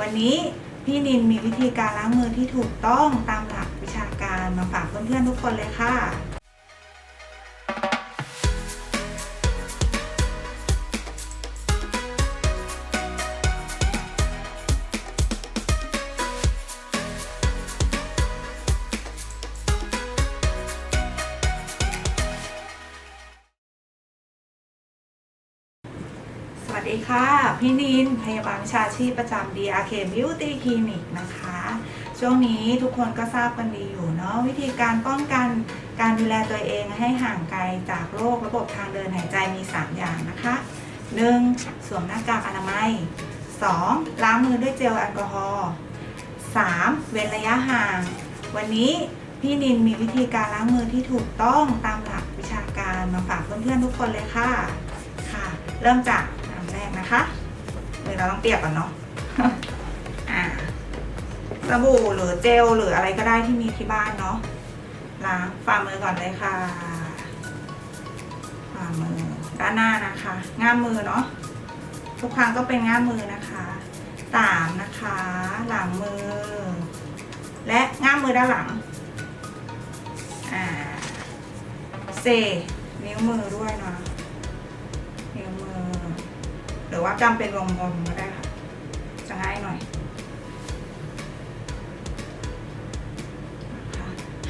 วันนี้พี่นินมีวิธีการล้างมือที่ถูกต้องตามหลักวิชาการมาฝากเพื่อนๆทุกคนเลยค่ะ วัสดีค่ะ พี่นิน พยาบาลวิชาชีพประจำ DRK Beauty Clinic นะคะ ช่วงนี้ทุกคนก็ทราบกันดีอยู่เนาะวิธีการป้องกันการดูแลตัวเองให้ห่างไกลจากโรคระบบทางเดินหายใจมี 3 อย่างนะคะ 1. สวมหน้ากากอนามัย 2. ล้างมือด้วยเจลแอลกอฮอล์ 3. เว้นระยะห่าง วันนี้พี่นินมีวิธีการล้างมือที่ถูกต้องตามหลักวิชาการมาฝากเพื่อนๆทุกคนเลยค่ะค่ะ เริ่มจาก น้ำแรกนะคะมือเราต้องเปียกก่อนเนาะอ่าสบู่หรือเจลหรืออะไรก็ได้ที่มีที่บ้านเนาะล้างฝ่ามือก่อนเลยค่ะฝ่ามือด้านหน้านะคะง่ามมือเนาะทุกครั้งก็เป็นง่ามมือนะคะสามนะคะ หลังมือ และง่ามมือด้านหลังอ่าเซนิ้วมือด้วยเนาะนิ้วมือห รือว่าจำเป็นวงกลมก็ได้ค่ะ จะง่ายหน่อย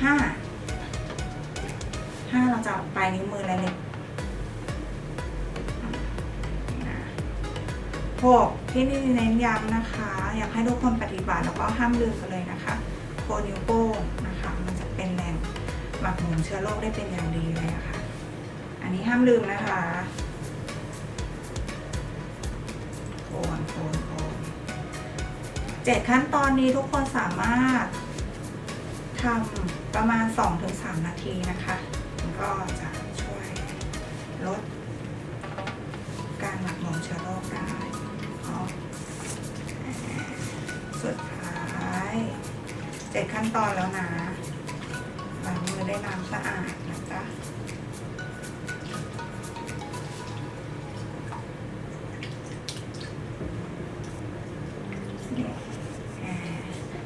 ห้าห้าเราจะปลายนิ้วมือและเล็กนะหกที่นี่เน้นย้ำนะคะ อยากให้ทุกคนปฏิบัติแล้วก็ห้ามลืมกันเลยนะคะโคนนิ้วโป้งนะคะ มันจะเป็นแรงหมักหมมเชื้อโรคได้เป็นอย่างดีเลยะค่ะอันนี้ห้ามลืมนะคะ นโคนโคนเจ็ดขั้นตอนนี้ทุกคนสามารถทำประมาณ 2-3 นาทีนะคะ ก็จะช่วยลดการหมักหมมเชื้อโรคได้สุดท้ายเจ็ดขั้นตอนแล้วนะล้างมือด้วยน้ำสะอาดนะจ๊ะ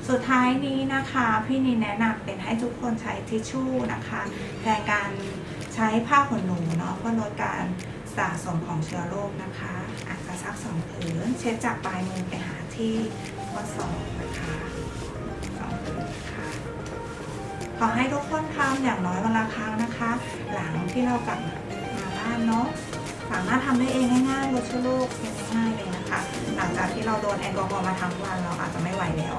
สุดท้ายนี้นะคะพี่นินแนะนำเป็นให้ทุกคนใช้ทิชชู่นะคะแทนการใช้ผ้าขนหนูเนาะเพื่อลดการสะสมของเชื้อโรคนะคะอาจจะซักสองผืนเช็ดจากปลายมือไปหาที่ข้อศอกนะคะสองผืนค่ะขอให้ทุกคนทำอย่างน้อยวันละครั้งนะคะ หลังที่เรากลับมาบ้านเนาะสามารถทำได้เองง่ายๆลดเชื้อโรคเพียง่ายๆเลยนะคะ หลังจากที่เราโดนแอลกอฮอล์มาทั้งวันเราอาจจะไม่ไหวแล้ว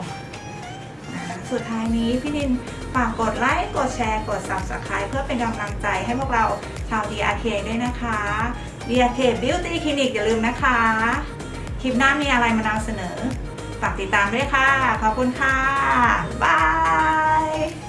สุดท้ายนี้พี่นินฝากกดไลค์กดแชร์กด subscribe เพื่อเป็นกำลังใจให้พวกเราชาว DRK ด้วยนะคะ DRK Beauty Clinic อย่าลืมนะคะ คลิปหน้ามีอะไรมานำเสนอ ฝากติดตามด้วยค่ะ ขอบคุณค่ะ บาย